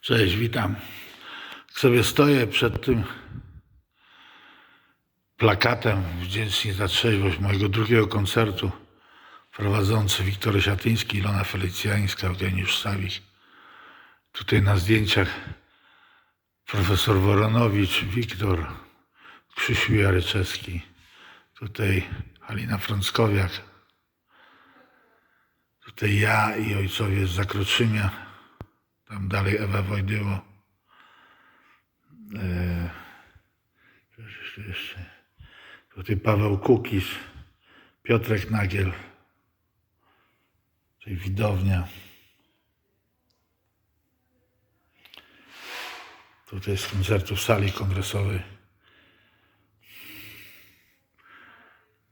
Cześć, witam. Sobie stoję przed tym plakatem Wdzięczni za trzeźwość mojego drugiego koncertu. Prowadzący Wiktor Siatyński, Ilona Felicjańska, Eugeniusz Sawik. Tutaj na zdjęciach profesor Woronowicz, Wiktor, Krzysiu Jaryczewski. Tutaj Halina Frąckowiak. Tutaj ja i ojcowie z Zakroczymia. Tam dalej Ewa Wojdyło. Coś jeszcze, jeszcze. Tutaj Paweł Kukiz, Piotrek Nagiel, czyli widownia. Tutaj z koncertu w sali kongresowej.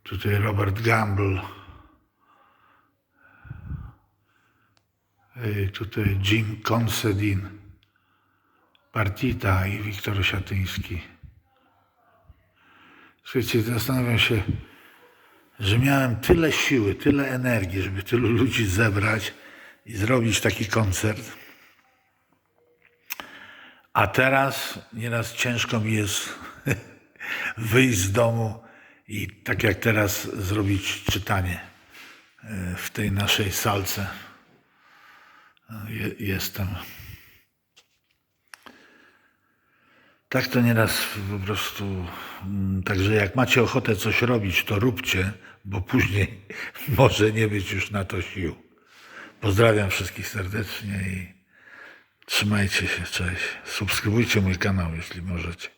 Tutaj Robert Gamble. Tutaj Jim Consedin, Partita i Wiktor Osiatyński. Słuchajcie, zastanawiam się, że miałem tyle siły, tyle energii, żeby tylu ludzi zebrać i zrobić taki koncert. A teraz nieraz ciężko mi jest wyjść z domu i tak jak teraz zrobić czytanie e, w tej naszej salce. Je, jestem. Tak to nieraz po prostu. mm, Także jak macie ochotę coś robić, to róbcie, bo później może nie być już na to sił. Pozdrawiam wszystkich serdecznie i trzymajcie się. Cześć. Subskrybujcie mój kanał, jeśli możecie.